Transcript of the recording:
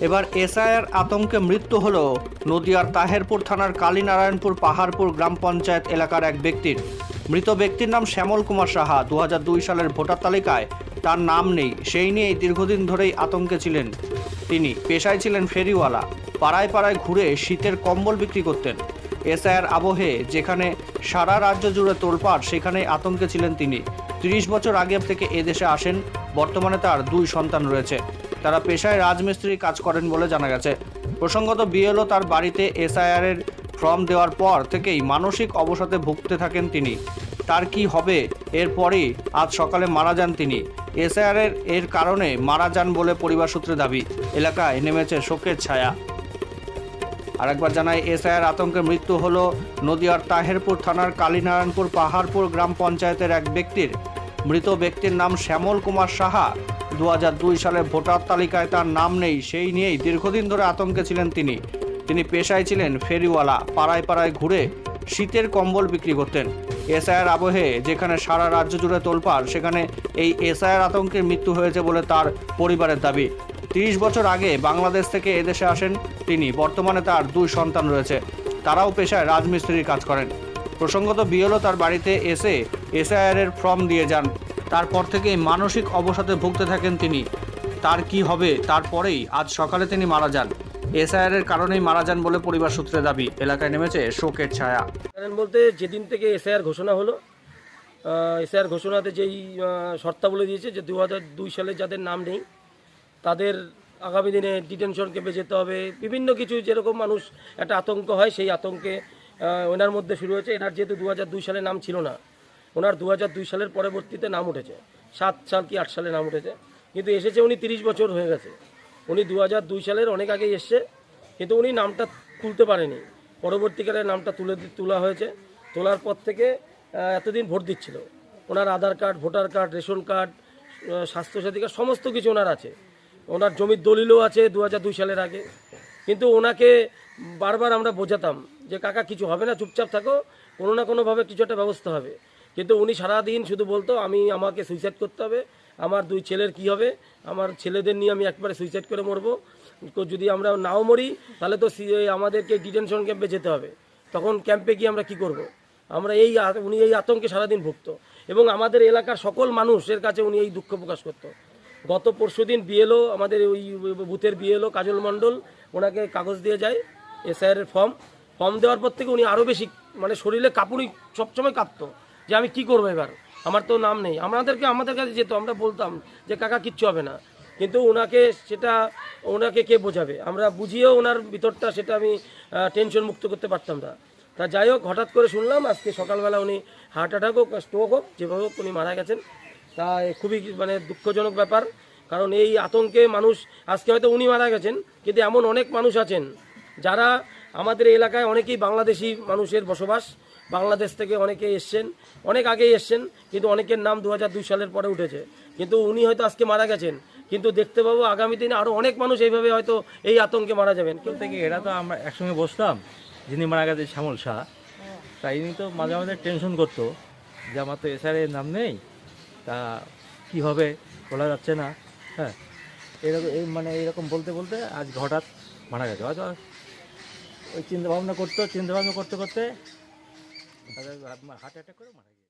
এবার এসআইআর আতঙ্কে মৃত্যু হল নদিয়ার তাহেরপুর থানার কালীনারায়ণপুর পাহাড়পুর গ্রাম পঞ্চায়েত এলাকার এক ব্যক্তির। মৃত ব্যক্তির নাম শ্যামল কুমার সাহা দু হাজার দুই সালের ভোটার তালিকায় তার নাম নেই। সেই নিয়েই দীর্ঘদিন ধরেই আতঙ্কে ছিলেন তিনি। পেশায় ছিলেন ফেরিওয়ালা। পাড়ায় পাড়ায় ঘুরে শীতের কম্বল বিক্রি করতেন। এসআইআর আবহে যেখানে সারা রাজ্য জুড়ে তোলপাড় সেখানে আতঙ্কে ছিলেন তিনি। তিরিশ বছর আগে থেকে এদেশে আসেন। বর্তমানে তার দুই সন্তান রয়েছে। তারা পেশায় রাজমিস্ত্রি কাজ করেন বলে জানা গেছে। প্রসঙ্গত বিএলও তার বাড়িতে এসআইআর এর ফর্ম দেওয়ার পর থেকেই মানসিক অবসাদে ভুগতে থাকেন তিনি। তার কি হবে? এরপরই আজ সকালে মারা যান তিনি। এসআইআর এর কারণে মারা যান বলে পরিবার সূত্রে দাবি। এলাকায় নেমেছে শোকের ছায়া। আরেকবার জানাই, এসআইআর আতঙ্কে মৃত্যু হল নদিয়ার তাহেরপুর থানার কালীনারায়ণপুর পাহাড়পুর গ্রাম পঞ্চায়েতের এক ব্যক্তির। মৃত ব্যক্তির নাম শ্যামল কুমার সাহা। দু হাজার দুই সালে ভোটার তালিকায় তার নাম নেই, সেই নিয়েই দীর্ঘদিন ধরে আতঙ্কে ছিলেন তিনি। তিনি পেশায় ছিলেন ফেরিওয়ালা, পাড়ায় পাড়ায় ঘুরে শীতের কম্বল বিক্রি করতেন। এসআইআর আবহে যেখানে সারা রাজ্য জুড়ে তোলপাড়, সেখানে এই এসআইআর আতঙ্কের মৃত্যু হয়েছে বলে তার পরিবারের দাবি। তিরিশ বছর আগে বাংলাদেশ থেকে এদেশে আসেন তিনি, বর্তমানে তার দুই সন্তান রয়েছে। তারাও পেশায় রাজমিস্ত্রির কাজ করেন। প্রসঙ্গত বিএলও তার বাড়িতে এসে এসআইআর এর ফর্ম দিয়ে যান। তারপর থেকে মানসিক অবসাদে ভুগতে থাকেন তিনি। তার কি হবে তারপরেই আজ সকালে তিনি মারা যান। এসআইআর এর কারণেই মারা যান বলে পরিবার সূত্রে দাবি। এলাকায় নেমেছে শোকের ছায়া। বলতে যেদিন থেকে এসআইআর ঘোষণা হলো এসআইআর ঘোষণাতে যেই শর্তাবলী দিয়েছে যে দু হাজার দুই সালে যাদের নাম নেই, তাদের আগামী দিনে ডিটেনশন ক্যাম্পে যেতে হবে। বিভিন্ন কিছু যেরকম মানুষ একটা আতঙ্ক হয়, সেই আতঙ্কে ওনার মধ্যে শুরু হয়েছে। এনার যেহেতু দু হাজার দুই সালে নাম ছিল না ওনার দু হাজার দুই সালের পরবর্তীতে নাম উঠেছে। সাত সাল কি আট সালে নাম উঠেছে। কিন্তু এসেছে উনি তিরিশ বছর হয়ে গেছে। উনি দু হাজার দুই সালের অনেক আগে এসছে, কিন্তু উনি নামটা তুলতে পারেনি। পরবর্তীকালে নামটা তুলে তোলা হয়েছে। তোলার পর থেকে এতদিন ভোট দিচ্ছিল। ওনার Aadhaar card, voter card, ration card Swasthyasathi card, সমস্ত কিছু ওনার আছে। ওনার জমির দলিলও আছে দু সালের আগে। কিন্তু ওনাকে বারবার আমরা বোঝাতাম যে, কাকা, কিছু হবে না, চুপচাপ থাকো। কোনো না কোনোভাবে কিছু একটা ব্যবস্থা হবে। কিন্তু উনি সারাদিন শুধু বলতো, আমি, আমাকে সুইসাইড করতে হবে। আমার দুই ছেলের কি হবে? আমার ছেলেদের নিয়ে আমি একবারে সুইসাইড করে মরবো। যদি আমরা নাও মরি, তাহলে তো আমাদেরকে ডিটেনশন ক্যাম্পে যেতে হবে। তখন ক্যাম্পে গিয়ে আমরা কি করব। আমরা এই উনি এই আতঙ্কে সারাদিন ভুগত। এবং আমাদের এলাকার সকল মানুষের কাছে উনি এই দুঃখ প্রকাশ করতো। গত পরশুদিন বিএলও আমাদের ওই বুথের বিএলও কাজল মণ্ডল, ওনাকে কাগজ দিয়ে যায় এসআইআর ফর্ম ফর্ম দেওয়ার পর থেকে উনি আরও বেশি মানে শরীরে কাঁপুনি সবসময় কাঁপতো। যে আমি কি করব এবার? আমার তো নাম নেই। আমাদেরকে, আমাদের কাছে যেত, আমরা বলতাম যে কাকা, কিচ্ছু হবে না। কিন্তু ওনাকে সেটা ওনাকে কে বোঝাবে? আমরা বুঝিয়েও ওনার ভিতরটা সেটা আমি টেনশন মুক্ত করতে পারতাম না। তা যাই হোক, হঠাৎ করে শুনলাম, আজকে সকালবেলা উনি হার্ট অ্যাটাক হোক স্ট্রোক হোক, যেভাবে হোক উনি মারা গেছেন। তা খুবই মানে দুঃখজনক ব্যাপার। কারণ এই আতঙ্কে মানুষ, আজকে হয়তো উনি মারা গেছেন, কিন্তু এমন অনেক মানুষ আছেন যারা আমাদের এলাকায় অনেকেই বাংলাদেশি মানুষের বসবাস। বাংলাদেশ থেকে অনেকে এসছেন, অনেক আগেই এসছেন, কিন্তু অনেকের নাম দু সালের পরে উঠেছে। কিন্তু উনি হয়তো আজকে মারা গেছেন, কিন্তু দেখতে পাবো আগামী দিনে আরও অনেক মানুষ এইভাবে হয়তো এই আতঙ্কে মারা যাবেন। কেউ থেকে এরা তো আমরা একসঙ্গে বসতাম যিনি মারা গেছে শ্যামল শাহ। তাই তো মাঝে মাঝে টেনশন করতো, যে আমার তো এসআরের নাম নেই, তা কি হবে, বলা যাচ্ছে না হ্যাঁ। এরকম এই মানে এইরকম বলতে বলতে আজ হঠাৎ মারা গেছে। হয়তো ওই চিন্তা ভাবনা করতো, চিন্তা ভাবনা করতে করতে হার্ট অ্যাটাক করে মারা গেছে